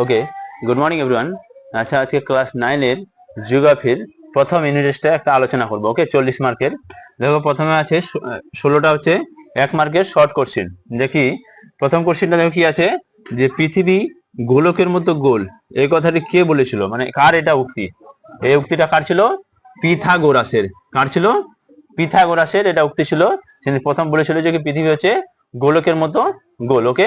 Okay good morning everyone আচ্ছা আজকে class নাইনের জিওগ্রাফির প্রথম ইউনিটেস্টে একটা আলোচনা করব ওকে চল্লিশ মার্কের। দেখো, প্রথমে আছে ষোলোটা হচ্ছে এক মার্কের শর্ট কোশ্চেন দেখি, প্রথম কোশ্চেনটা দেখো কি আছে? যে পৃথিবী গোলকের মতো গোল। এই কথাটি কে বলেছিল? মানে কার এটা উক্তি? এই উক্তিটা কার ছিল? পিথাগোরাসের। কার ছিল? পিথাগোরাসের এটা উক্তি ছিল। তিনি প্রথম বলেছিল যে পৃথিবী হচ্ছে গোলকের মতো গোল ওকে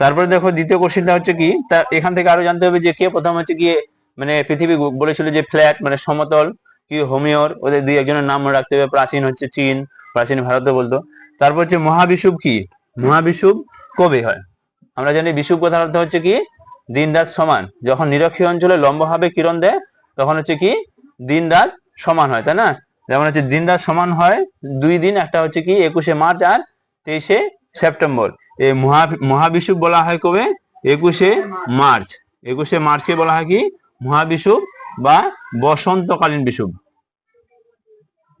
তারপরে দেখো দ্বিতীয় কোশ্চেনটা হচ্ছে কি, তা এখান থেকে আরও জানতে হবে যে কে প্রথম হচ্ছে গিয়ে মানে পৃথিবী বলেছিল যে ফ্ল্যাট মানে সমতল, কি হোমিওর, ওদের দুই একজনের নাম রাখতে হবে, প্রাচীন হচ্ছে চীন, প্রাচীন ভারতে বলতো। তারপর হচ্ছে মহাবিষুব কি? মহাবিষুব কবে হয়? আমরা জানি বিষুব কথার অর্থ হচ্ছে কি দিন রাত সমান। যখন নিরক্ষীয় অঞ্চলে লম্বভাবে কিরণ দেয়, তখন হচ্ছে কি দিন রাত সমান হয়, তাই না? যেমন হচ্ছে দিন রাত সমান হয় দুই দিন, একটা হচ্ছে কি একুশে মার্চ আর তেইশে সেপ্টেম্বর। এই মহা মহাবিষুব বলা হয় কবে? একুশে মার্চ। একুশে মার্চকে বলা হয় কি? মহাবিষুব বা বসন্তকালীন বিষুব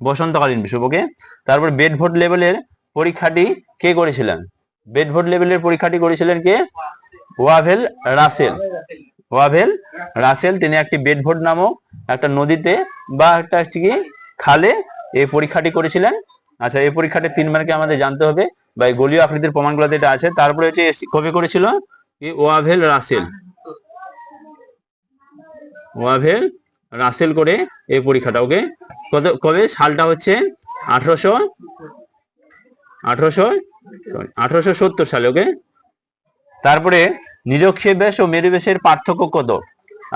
বসন্তকালীন বিষুব ওকে তারপর বেডভোট লেভেলের পরীক্ষাটি কে করেছিলেন? বেডভোট লেভেলের পরীক্ষাটি করেছিলেন কে? Wavell Russell. ওয়াভেল রাসেল, তিনি একটি বেডভোট নামক একটা নদীতে বা একটা কি? খালে এই পরীক্ষাটি করেছিলেন। আচ্ছা এই পরীক্ষাটি তিন মার্কে আমাদের জানতে হবে। বা এই গলীয় আকৃতির প্রমাণগুলোতে এটা আছে। তারপরে হচ্ছে কবে করেছিল ওয়াভেল রাসেল। ওয়াভেল রাসেল করে এই পরীক্ষাটা, ওকে? কত কবে? সালটা হচ্ছে আঠারোশো আঠারোশো আঠারোশো সত্তর সালে, ওকে? তারপরে নিরক্ষীয় বেশ ও মেরু ব্যাসের পার্থক্য কত?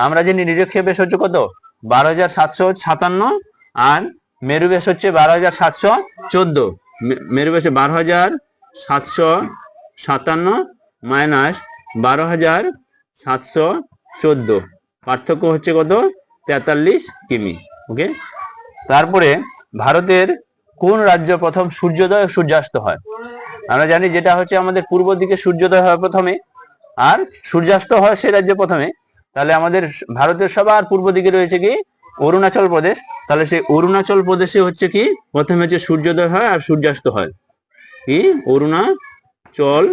আমরা জানি নিরক্ষীয় বেশ হচ্ছে কত? বারো হাজার সাতশো সাতান্ন আর মেরু ব্যাস হচ্ছে বারো হাজার সাতশো চোদ্দ। মেরু ব্যাসে বারো হাজার সাতশো সাতান্ন মাইনাস বারো হাজার সাতশো চোদ্দ। পার্থক্য হচ্ছে কত? তেতাল্লিশ কিমি, ওকে? তারপরে ভারতের কোন রাজ্য প্রথম সূর্যোদয় সূর্যাস্ত হয়? আমরা জানি যেটা হচ্ছে আমাদের পূর্ব দিকে সূর্যোদয় হয় প্রথমে, আর সূর্যাস্ত হয় সে রাজ্যে প্রথমে। তাহলে আমাদের ভারতের সবার পূর্ব দিকে রয়েছে কি? অরুণাচল প্রদেশ। তাহলে সেই অরুণাচল প্রদেশে হচ্ছে কি? প্রথমে হচ্ছে সূর্যোদয় হয় আর সূর্যাস্ত হয়। কি? অরুণাচল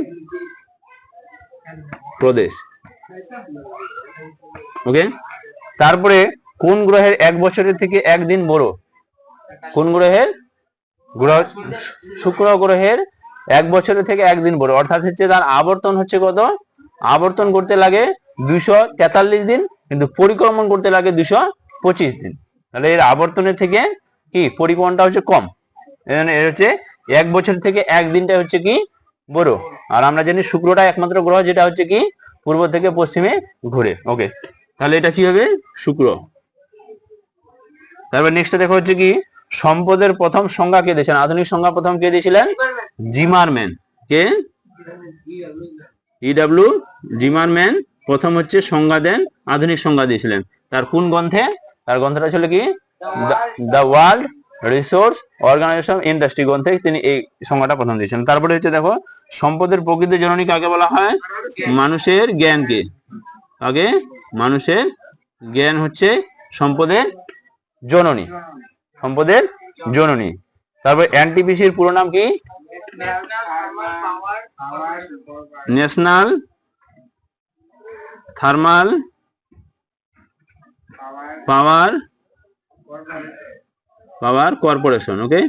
প্রদেশ। ওকে তারপরে কোন গ্রহের এক বছরের থেকে একদিন বড়? কোন গ্রহের? গ্রহ, শুক্র গ্রহের এক বছরের থেকে একদিন বড়। অর্থাৎ হচ্ছে তার আবর্তন হচ্ছে কত? আবর্তন করতে লাগে দুশো তেতাল্লিশ দিন, কিন্তু পরিক্রমণ করতে লাগে দুশো পঁচিশ দিন। তাহলে এর আবর্তনের থেকে কি? পরিক্রমণটা হচ্ছে কম। এর হচ্ছে এক বছর থেকে এক দিনটা হচ্ছে কি বড়। আর আমরা জানি শুক্রটা একমাত্র গ্রহ, যেটা হচ্ছে কি পূর্ব থেকে পশ্চিমে ঘুরে। ওকে তাহলে এটা কি হবে? শুক্র। তারপর নেক্সট দেখো হচ্ছে কি সম্পদের প্রথম সংজ্ঞা কে দিয়েছেন আধুনিক সংজ্ঞা প্রথম কে দিয়েছিলেন? জিমারম্যান। কে? E W Zimmerman. প্রথম হচ্ছে সংজ্ঞা দেন, আধুনিক সংজ্ঞা দিয়েছিলেন। তার কোন গ্রন্থে? তার গ্রন্থটা ছিল কি? The world resource organization industry গ্রন্থে তিনি এই সংজ্ঞাটা প্রথম দিয়েছেন। তারপরে হচ্ছে দেখো, সম্পদের প্রকৃতি জননী কাকে বলা হয়? মানুষের জ্ঞানকে। আগে মানুষের জ্ঞান হচ্ছে সম্পদের জননী। সম্পদের জননী। তারপর এনটিপিসির পুরো নাম কি? National thermal power power corporation okay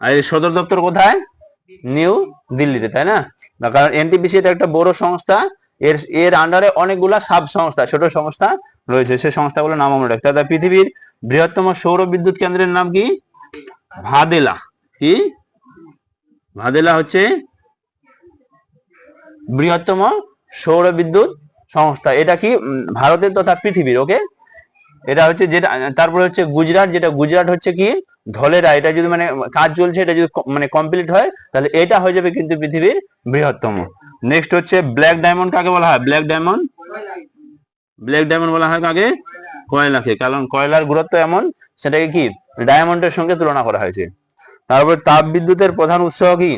আর এর সদর দপ্তর কোথায়? নিউ দিল্লিতে, তাই না? কারণ এনটিপিসি এটা একটা বড় সংস্থা। এর এর আন্ডারে অনেকগুলা সাব সংস্থা ছোট সংস্থা রয়েছে। সেই সংস্থাগুলোর নাম আমরা রাখতে হবে। পৃথিবীর বৃহত্তম সৌর বিদ্যুৎ কেন্দ্রের নাম কি? ভাদেলা। কি? ভাদেলা হচ্ছে বৃহত্তম সৌর বিদ্যুৎ সংস্থা। এটা কি? ভারতের তথা পৃথিবীর ওকে এটা হচ্ছে যেটা তারপরে হচ্ছে গুজরাট যেটা গুজরাট হচ্ছে কি? ধলেরা এটা যদি মানে কাজ চলছে এটা যদি মানে কমপ্লিট হয় তাহলে এটা হয়ে যাবে কিন্তু পৃথিবীর বৃহত্তম। নেক্সট হচ্ছে ব্ল্যাক ডায়মন্ড কাকে বলা হয়? ব্ল্যাক ডায়মন্ড ব্ল্যাক ডায়মন্ড বলা হয় কাকে? কয়লাকে। কারণ কয়লার গুরুত্ব এমন সেটাকে কি? ডায়মন্ডের সঙ্গে তুলনা করা হয়েছে। তারপর তাপ বিদ্যুতের প্রধান উৎস কি?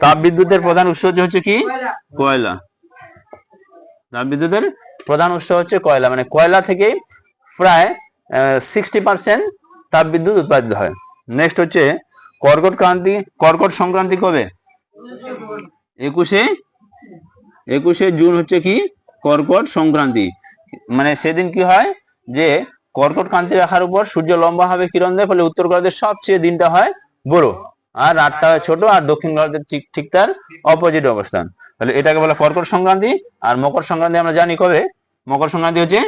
তাপ বিদ্যুতের প্রধান উৎস হচ্ছে কি? কয়লা। তাপ বিদ্যুতের প্রধান উৎস হচ্ছে কয়লা। মানে কয়লা থেকেই প্রায় সিক্সটি পার্সেন্ট তাপ বিদ্যুৎ উৎপাদিত হয়। নেক্সট হচ্ছে কর্কট ক্রান্তি, কর্কট সংক্রান্তি কবে? একুশে একুশে জুন হচ্ছে কি? কর্কট সংক্রান্তি। মানে সেদিন কি হয় যে কর্কট কান্তি রেখার উপর সূর্য লম্বা ভাবে কিরণ দেয়, ফলে উত্তর গোলার্ধের সবচেয়ে দিনটা হয় বড়। আর রাতটা হয় ছোট, আর দক্ষিণ গোলার্ধের ঠিক ঠিক তার অপোজিট অবস্থান। তাহলে এটাকে বলে কর্কট সংক্রান্তি, আর মকর সংক্রান্তি আমরা জানি কবে? মকর সংক্রান্তি হচ্ছে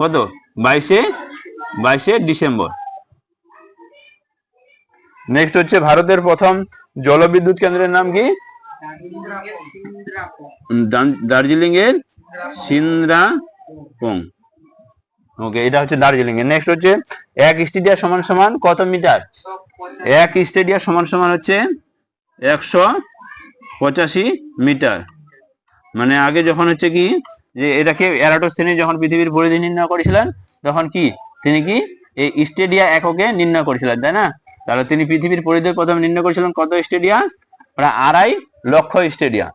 কত? বাইশে বাইশে ডিসেম্বর। নেক্সট হচ্ছে ভারতের প্রথম জলবিদ্যুৎ কেন্দ্রের নাম কি? দার্জিলিং এর সিন্দ্রাপং। ওকে এটা হচ্ছে দার্জিলিং। এর নেক্সট হচ্ছে এক স্টেডিয়া সমান সমান কত মিটার? এক স্টেডিয়া সমান সমান হচ্ছে একশো পঁচাশি মিটার। মানে আগে যখন হচ্ছে কি যে এটাকে এরাটোস্থেনি যখন পৃথিবীর পরিধি নির্ণয় করেছিলেন, তখন কি? তিনি কি? এই স্টেডিয়া এককে নির্ণয় করেছিলেন, তাই না? তাহলে তিনি পৃথিবীর পরিধি প্রথম নির্ণয় করেছিলেন কত স্টেডিয়া? প্রায় আড়াই লক্ষ স্টেডিয়া।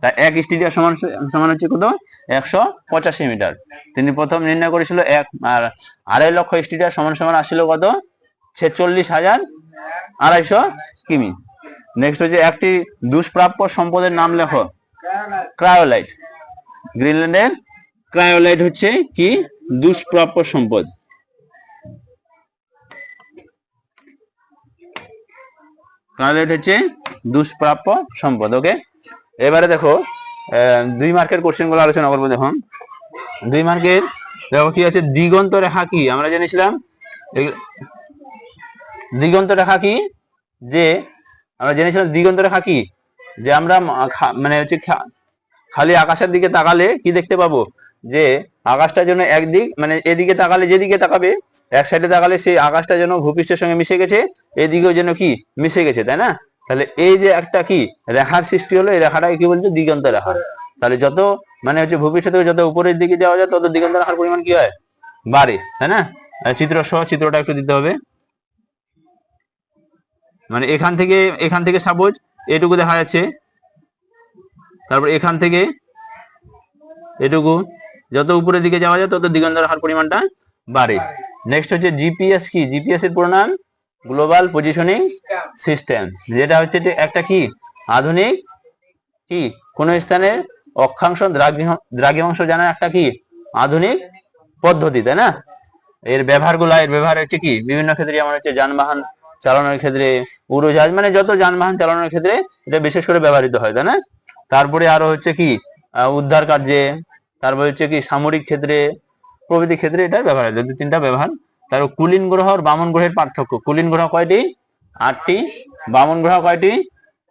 তা এক স্টেডিয়া সমান সমান হচ্ছে কত? একশো পঁচাশি মিটার। তিনি প্রথম নির্ণয় করেছিল এক, আর আড়াই লক্ষ স্টেডিয়া সমান সমান আসছিল কত? ছেচল্লিশ হাজার আড়াইশো কিমি। নেক্সট হচ্ছে একটি দুষ্প্রাপ্য সম্পদের নাম লেখো। ক্রায়োলাইট গ্রিনল্যান্ডের ক্রায়োলাইট হচ্ছে কি? দুষ্প্রাপ্য সম্পদ। ক্রায়োলাইট হচ্ছে দুষ্প্রাপ্য সম্পদ, ওকে? এবারে দেখো দুই মার্কের কোশ্চেনগুলো আলোচনা করব দেখুন। দুই মার্কের, দেখো কি আছে? দিগন্ত রেখা কি? আমরা জেনেছিলাম দিগন্ত রেখা কি? যে, আমরা জেনেছিলাম দিগন্ত রেখা কি? যে আমরা মানে হচ্ছে খালি আকাশের দিকে তাকালে কি দেখতে পাবো? যে আকাশটা যেন একদিক মানে এদিকে তাকালে যেদিকে তাকাবে, এক সাইডে তাকালে সেই আকাশটা যেন ভূপৃষ্ঠের সঙ্গে মিশে গেছে, এদিকেও যেন কি? মিশে গেছে, তাই না? তাহলে এই যে একটা কি? রেখার সৃষ্টি হলো, এই রেখাটাকে কি বলছে? দিগন্ত রেখা। তাহলে যত মানে হচ্ছে থেকে যত উপরের দিকে যাওয়া যায়, তত দিগন্ত রেখার পরিমাণ কি হয়? বাড়ে, তাই না? চিত্র সহ চিত্রটা একটু দিতে হবে। মানে এখান থেকে এখান থেকে সাপোজ এটুকু দেখা যাচ্ছে তারপর এখান থেকে এটুকু, যত উপরের দিকে যাওয়া যায় তত দিগন্ত হার পরিমাণটা বাড়ে। নেক্সট হচ্ছে জিপিএস কি? জিপিএস এর পুরো নাম গ্লোবাল পজিশনিং সিস্টেম যেটা হচ্ছে একটা কি? আধুনিক কি? কোন স্থানে অক্ষাংশ দ্রাঘি- দ্রাঘিমাংশ জানার একটা কি? আধুনিক পদ্ধতি, তাই না? এর ব্যবহারগুলো, এর ব্যবহার হচ্ছে কি? বিভিন্ন ক্ষেত্রে যেমন হচ্ছে যানবাহন চালানোর ক্ষেত্রে, উড়োজাহাজ মানে যত যানবাহন চালানোর ক্ষেত্রে এটা বিশেষ করে ব্যবহৃত হয়, তাই না? তারপরে আরও হচ্ছে কি উদ্ধার কার্যে, তারপরে হচ্ছে কি সামরিক ক্ষেত্রে, প্রভৃতি ক্ষেত্রে এটা ব্যবহার হয় দু তিনটা ব্যবহার। তারপর কুলিন গ্রহ আর বামন গ্রহের পার্থক্য। কুলিন গ্রহ কয়টি? আটটি। বামন গ্রহ কয়টি?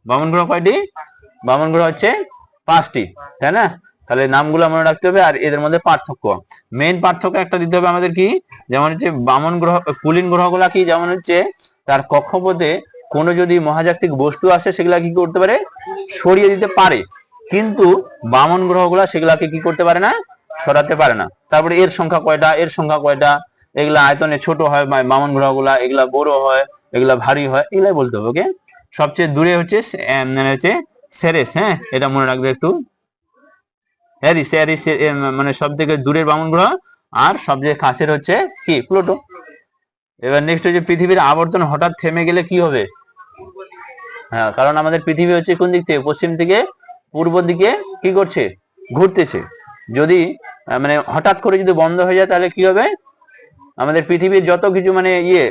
বামন গ্রহ কয়টি? বামন গ্রহ হচ্ছে পাঁচটি, তাই না? তাহলে নামগুলো মনে রাখতে হবে আর এদের মধ্যে পার্থক্য। মেইন পার্থক্য একটা দিতে হবে আমাদের কি? যেমন হচ্ছে বামন গ্রহ, কুলিন গ্রহগুলা কি? যেমন হচ্ছে তার কক্ষপথে কোনো যদি মহাজাগতিক বস্তু আসে, সেগুলা কি করতে পারে? সরিয়ে দিতে পারে। কিন্তু বামন গ্রহগুলা সেগুলাকে কি করতে পারে না? সরাতে পারে না। তারপরে এর সংখ্যা কয়টা? এর সংখ্যা কয়টা? এগুলা আয়তনে ছোট হয় বামন গ্রহগুলা এগুলা বড় হয়, এগুলা ভারী হয়, এগুলাই বলতে হবে ওকে সবচেয়ে দূরে হচ্ছে মানে হচ্ছে সেরেস হ্যাঁ? এটা মনে রাখবে একটু। হ্যারিস হ্যারিস মানে সব থেকে দূরের বামন গ্রহ, আর সবচেয়ে কাছের হচ্ছে কি? প্লুটো। এবার নেক্সট হচ্ছে পৃথিবীর আবর্তন হঠাৎ থেমে গেলে কি হবে? হ্যাঁ কারণ আমাদের পৃথিবী হচ্ছে কোন দিক থেকে? পশ্চিম থেকে পূর্ব দিকে কি করছে? ঘুরতেছে। যদি মানে হঠাৎ করে যদি বন্ধ হয়ে যায়, তাহলে কি হবে? আমাদের পৃথিবীর যত কিছু মানে ইয়ে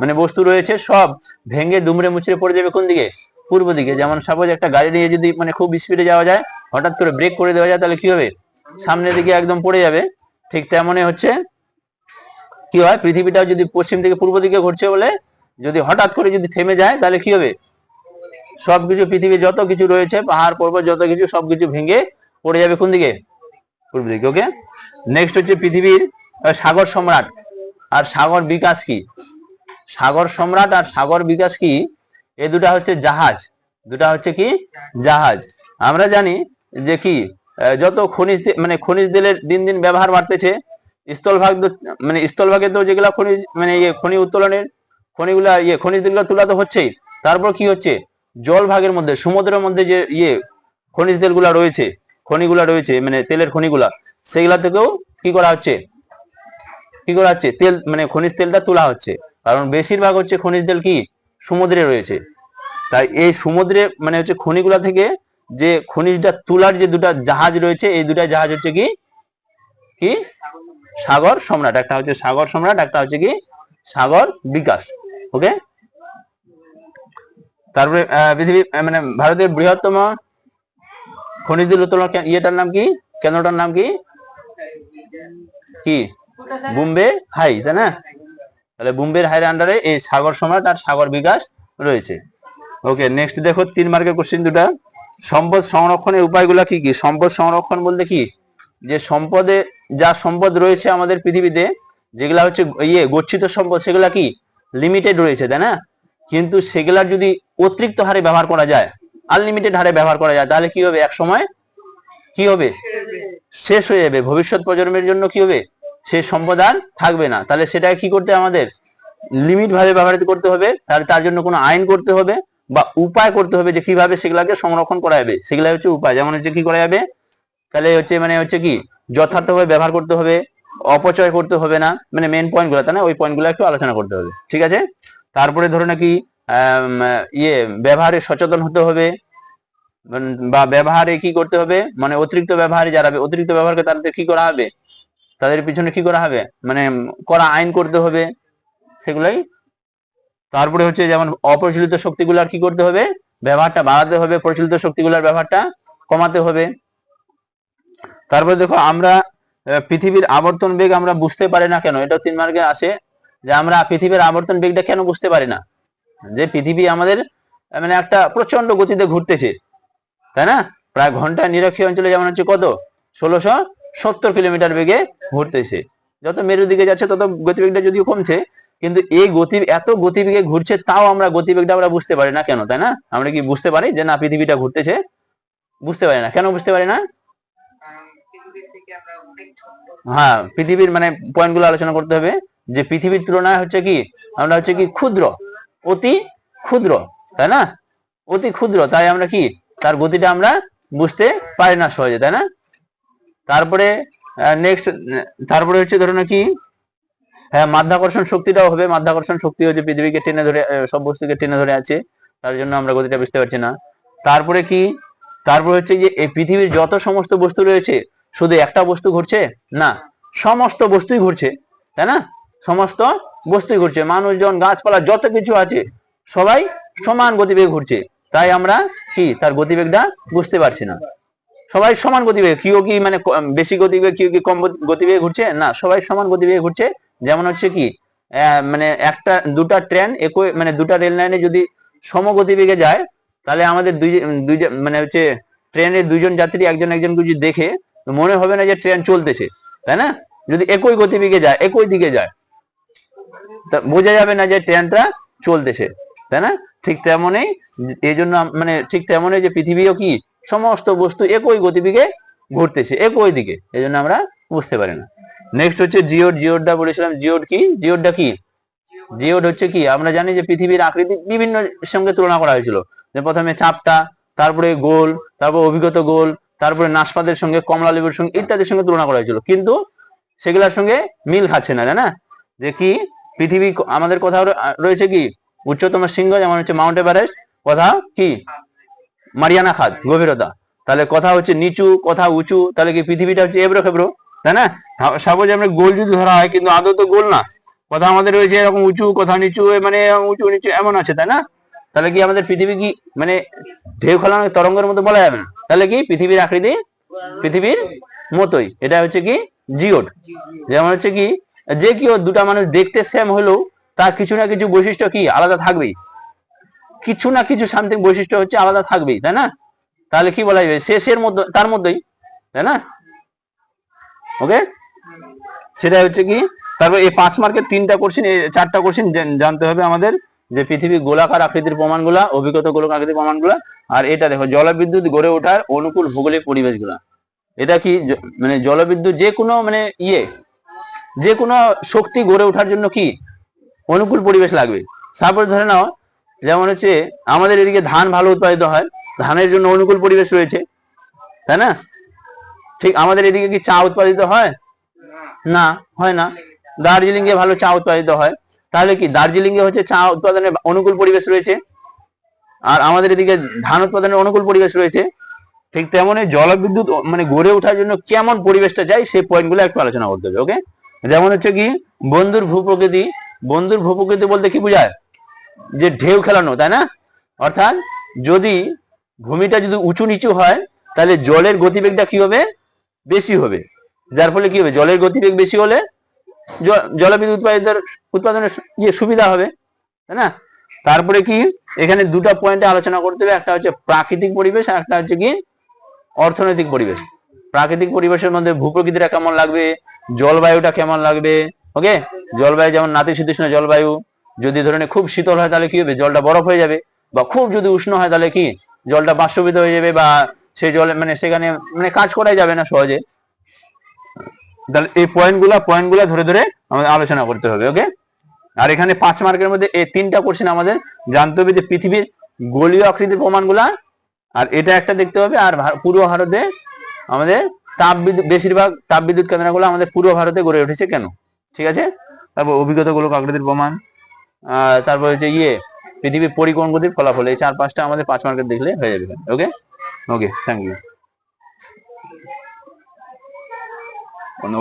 মানে বস্তু রয়েছে, সব ভেঙে দুমড়ে মুচড়ে পড়ে যাবে কোন দিকে? পূর্ব দিকে। যেমন সাপোজ একটা গাড়ি নিয়ে যদি মানে খুব স্পিডে যাওয়া যায়, হঠাৎ করে ব্রেক করে দেওয়া যায়, তাহলে কি হবে? সামনের দিকে একদম পড়ে যাবে। ঠিক তেমনই হচ্ছে কি হয়? পৃথিবীটাও যদি পশ্চিম থেকে পূর্ব দিকে ঘুরছে বলে, যদি হঠাৎ করে যদি থেমে যায়, তাহলে কি হবে? সবকিছু পৃথিবীর যত কিছু রয়েছে, পাহাড়, পর্বত, যত কিছু, সবকিছু ভেঙে পড়ে যাবে কোন দিকে? পূর্ব দিকে ওকে নেক্সট হচ্ছে পৃথিবীর সাগর সম্রাট। আর সাগর বিকাশ কি? সাগর সম্রাট আর সাগর বিকাশ কি? এ দুটা হচ্ছে জাহাজ। দুটা হচ্ছে কি? জাহাজ। আমরা জানি যে কি যত খনিজ মানে খনিজ তেলের দিন দিন ব্যবহার বাড়তেছে স্থলভাগ মানে স্থলভাগে তো যেগুলা খনিজ মানে ইয়ে খনি উত্তোলনের খনিগুলা ইয়ে খনিজ তেলগুলো তোলা তো হচ্ছেই। তারপর কি হচ্ছে? জল ভাগের মধ্যে, সমুদ্রের মধ্যে যে ইয়ে খনিজ তেলগুলা রয়েছে, খনিগুলা রয়েছে মানে তেলের খনিগুলা, সেগুলা থেকেও কি করা হচ্ছে? কি করা হচ্ছে? তেল মানে খনিজ তেলটা তোলা হচ্ছে। কারণ বেশিরভাগ হচ্ছে খনিজ তেল কি? সমুদ্রে রয়েছে। তাই এই সমুদ্রে মানে হচ্ছে খনিগুলা থেকে যে খনিজটা তোলার যে দুটা জাহাজ রয়েছে, এই দুটা জাহাজ হচ্ছে কি? কি? সাগর সম্রাট। একটা হচ্ছে সাগর সম্রাট, একটা হচ্ছে কি? সাগর বিকাশ। ওকে? তারপরে আহ, পৃথিবীর মানে ভারতের বৃহত্তম খনিজ উত্তোলন ইয়েটার নাম কি? কেন্দ্রটার নাম কি? কি? বোম্বে হাই তাই না? তাহলে বোম্বের হাইয়ের আন্ডারে এই সাগর সম্রাট আর সাগর বিকাশ রয়েছে। ওকে নেক্সট দেখো তিন মার্কের কোশ্চেন দুটা। সম্পদ সংরক্ষণের উপায়গুলো কি কি? সম্পদ সংরক্ষণ বলতে কি? যে সম্পদে যা সম্পদ রয়েছে আমাদের পৃথিবীতে যেগুলা হচ্ছে ইয়ে গচ্ছিত সম্পদ সেগুলা কি? লিমিটেড রয়েছে তাই না? কিন্তু সেগুলার যদি অতিরিক্ত হারে ব্যবহার করা যায় আনলিমিটেড হারে ব্যবহার করা যায়, তাহলে কি হবে? এক সময় কি হবে? শেষ হয়ে যাবে। ভবিষ্যৎ প্রজন্মের জন্য কি হবে? সে সম্পদ আর থাকবে না। তাহলে সেটা কি করতে আমাদের? লিমিট ভাবে ব্যবহার করতে হবে। তাহলে তার জন্য কোনো আইন করতে হবে বা উপায় করতে হবে যে কীভাবে সেগুলাকে সংরক্ষণ করা যাবে। সেগুলা হচ্ছে উপায়। যেমন হচ্ছে কি করা যাবে? তাহলে হচ্ছে মানে হচ্ছে কি? যথার্থভাবে ব্যবহার করতে হবে, অপচয় করতে হবে না। মানে মেন পয়েন্টগুলো, তাই না? ওই পয়েন্টগুলো একটু আলোচনা করতে হবে। ঠিক আছে? তারপরে ধরো নাকি ইয়ে ব্যবহারে সচেতন হতে হবে বা ব্যবহারে কি করতে হবে মানে অতিরিক্ত ব্যবহারে যারা অতিরিক্ত ব্যবহারকে তাদের কি করা হবে? তাদের পিছনে কি করা হবে? মানে করা আইন করতে হবে, সেগুলাই। তারপরে হচ্ছে যেমন অপ্রচলিত শক্তিগুলার কি করতে হবে? ব্যবহারটা বাড়াতে হবে, প্রচলিত শক্তিগুলোর ব্যবহারটা কমাতে হবে। তারপরে দেখো আমরা পৃথিবীর আবর্তন বেগ আমরা বুঝতে পারি না কেন, এটা তিন মার্কে আসে। যে আমরা পৃথিবীর আবর্তন বেগটা কেন বুঝতে পারি না? যে পৃথিবী আমাদের মানে একটা প্রচণ্ড গতিতে ঘুরতেছে তাই না? প্রায় ঘণ্টা নিরক্ষীয় অঞ্চলে যেমন হচ্ছে কত? ষোলোশো সত্তর কিলোমিটার বেগে ঘুরতেছে। যত মেরু দিকে যাচ্ছে তত গতিবেগটা যদিও কমছে কিন্তু এই গতি এত গতিবেগে ঘুরছে তাও আমরা গতিবেগটা আমরা বুঝতে পারি না কেন তাই না? আমরা কি বুঝতে পারি যে না পৃথিবীটা ঘুরতেছে? বুঝতে পারি না। কেন বুঝতে পারি না? হ্যাঁ পৃথিবীর মানে পয়েন্টগুলো আলোচনা করতে হবে। যে পৃথিবীর তুলনায় হচ্ছে কি, আমরা হচ্ছে কি ক্ষুদ্র, অতি ক্ষুদ্র, তাই না? অতি ক্ষুদ্র, তাই আমরা কি, তার গতিটা আমরা বুঝতে পারি না সহজে, তাই না? তারপরে নেক্সট তারপরে হচ্ছে ধরো না কি হ্যাঁ মাধ্যাকর্ষণ শক্তিটাও হবে, মাধ্যাকর্ষণ শক্তি হচ্ছে পৃথিবীকে টেনে ধরে সব বস্তুকে টেনে ধরে আছে, তার জন্য আমরা গতিটা বুঝতে পারছি না। তারপরে কি, তারপরে হচ্ছে যে এই পৃথিবীর যত সমস্ত বস্তু রয়েছে, শুধু একটা বস্তু ঘুরছে না, সমস্ত বস্তুই ঘুরছে তাই না? সমস্ত বস্তুই ঘুরছে, মানুষজন, গাছপালা, যত কিছু আছে, সবাই সমান গতিবেগে ঘুরছে। তাই আমরা কি? তার গতিবেগটা বুঝতে পারছি না। সবাই সমান গতিবেগে, কেউ কি মানে বেশি গতিবেগ, কেউ কি কম গতি- গতিবেগে ঘুরছে? না, সবাই সমান গতিবেগে ঘুরছে। যেমন হচ্ছে কি মানে একটা, দুটা ট্রেন একই মানে দুটা রেল লাইনে যদি সম গতিবেগে যায়, তাহলে আমাদের দুই দুই মানে হচ্ছে ট্রেনের দুইজন যাত্রী একজন একজন যদি দেখে মনে হবে না যে ট্রেন চলতেছে, তাই না? যদি একই গতিবেগে যায়, একই দিকে যায় বোঝা যাবে না যে ট্রেনটা চলতেছে, তাই না? ঠিক তেমনই এই জন্য মানে ঠিক তেমনই যে পৃথিবীও কি সমস্ত বস্তু একই গতিবেগে ঘুরতেছে, একই দিকে, এই জন্য আমরা বুঝতে পারি না। নেক্সট হচ্ছে জিওড, জিওডটা বলেছিলাম, জিওড কি? জিওডটা কি? জিওড হচ্ছে কি? আমরা জানি যে পৃথিবীর আকৃতি বিভিন্ন সঙ্গে তুলনা করা হয়েছিল। যে প্রথমে চাপটা, তারপরে গোল, তারপর অভিগত গোল, তারপরে নাশপাতের সঙ্গে কমলা লেবুর সঙ্গে ইত্যাদির সঙ্গে তুলনা করা হয়েছিল। কিন্তু সেগুলোর সঙ্গে মিল খাচ্ছে না, জানা? যে কি? পৃথিবী আমাদের কোথাও রয়েছে কি? উচ্চতম শৃঙ্গ, যেমন হচ্ছে মাউন্ট এভারেস্ট, কথা কি? মারিয়ানা খাদ গভীরতা। তাহলে কথা হচ্ছে নিচু, কথা উঁচু, তাহলে কি পৃথিবীটা হচ্ছে এবড়ো খেবড়ো? তাই না? সাপোজ আমরা গোল যদি ধরা হয়, কিন্তু আদৌ তো গোল না। কথা আমাদের রয়েছে এরকম উঁচু, কথা নিচু মানে উঁচু, নিচু, এমন আছে, তাই না? তাহলে কি আমাদের পৃথিবী কি মানে ঢেউ খেলানো তরঙ্গের মতো বলা যাবে না? তাহলে কি পৃথিবীর আকৃতি? পৃথিবীর মতোই। এটা হচ্ছে কি? জিওড। যেমন হচ্ছে কি? যে কেউ দুটা মানুষ দেখতে সেম হলেও তার কিছু না কিছু বৈশিষ্ট্য কি আলাদা থাকবেই। কিছু না কিছু সামথিং বৈশিষ্ট্য হচ্ছে আলাদা থাকবেই, তাই না? তাহলে কি বলা যাবে? শেষের মধ্যে, তার মধ্যেই, তাই না? ওকে সেটা হচ্ছে কি, তারপর এই পাঁচ মার্কের তিনটা কোশ্চেন চারটা কোশ্চেন জানতে হবে আমাদের যে পৃথিবী গোলাকার আকৃতির প্রমাণগুলা, অভিজ্ঞতা গোলাকার আকৃতির প্রমাণগুলা, আর এটা দেখো, জলবিদ্যুৎ গড়ে ওঠার অনুকূল ভৌগোলিক পরিবেশগুলা। এটা কি মানে জলবিদ্যুৎ যে কোনো মানে ইয়ে যে কোনো শক্তি গড়ে ওঠার জন্য কি? অনুকূল পরিবেশ লাগবে। সাপোজ ধরে নাও, যেমন হচ্ছে আমাদের এদিকে ধান ভালো উৎপাদিত হয়, ধানের জন্য অনুকূল পরিবেশ রয়েছে, তাই না? ঠিক আমাদের এদিকে কি চা উৎপাদিত হয়? না হয় না। দার্জিলিং এ ভালো চা উৎপাদিত হয়। তাহলে কি দার্জিলিং এ হচ্ছে চা উৎপাদনের অনুকূল পরিবেশ রয়েছে? আর আমাদের এদিকে ধান উৎপাদনের অনুকূল পরিবেশ রয়েছে। ঠিক তেমনই জলবিদ্যুৎ মানে গড়ে ওঠার জন্য কেমন পরিবেশটা চাই সেই পয়েন্টগুলো একটু আলোচনা করতে হবে ওকে যেমন হচ্ছে কি, বন্ধুর ভূপ্রকৃতি বন্ধুর ভূপ্রকৃতি বলতে কি বোঝায়? যে ঢেউ খেলানো, তাই না? অর্থাৎ যদি ভূমিটা যদি উঁচু নিচু হয়, তাহলে জলের গতিবেগটা কি হবে? বেশি হবে। যার ফলে কি হবে? জলের গতিবেগ বেশি হলে জলবিদ্যুৎ উৎপাদিতের উৎপাদনের ইয়ে সুবিধা হবে, তাই না? তারপরে কি, এখানে দুটো পয়েন্টে আলোচনা করতে হবে। একটা হচ্ছে প্রাকৃতিক পরিবেশ আর একটা হচ্ছে কি, অর্থনৈতিক পরিবেশ। প্রাকৃতিক পরিবেশের মধ্যে ভূপ্রকৃতিটা কেমন লাগবে? জলবায়ুটা কেমন লাগবে? ওকে জলবায়ু যেমন নাতিশীতোষ্ণ জলবায়ু, যদি ধরনের খুব শীতল হয় তাহলে কি হবে? জলটা বরফ হয়ে যাবে। বা খুব যদি উষ্ণ হয় তাহলে কি? জলটা বাষ্পীভূত হয়ে যাবে বা সেই জলে মানে সেখানে মানে কাজ করাই যাবে না সহজে। তাহলে এই পয়েন্টগুলা পয়েন্টগুলা ধরে ধরে আমাদের আলোচনা করতে হবে ওকে আর এখানে পাঁচ মার্কের মধ্যে এই তিনটা কোশ্চেন আমাদের জানতে হবে যে পৃথিবীর গোলীয় আকৃতির প্রমাণগুলা। আর এটা একটা দেখতে হবে, আর পূর্ব ভারতে আমাদের তাপ বিদ্যুৎ, বেশিরভাগ তাপ বিদ্যুৎ কেন্দ্রগুলো আমাদের পূর্ব ভারতে গড়ে উঠেছে কেন? ঠিক আছে? তারপর অভিজ্ঞতাগুলো আকৃতির প্রমাণ তারপর হচ্ছে ইয়ে পৃথিবীর পরিকোণ গতির ফলাফল, এই চার পাঁচটা আমাদের পাঁচ মার্কেট দেখলে হয়ে যাবে ওকে ওকে থ্যাংক ইউ অন্য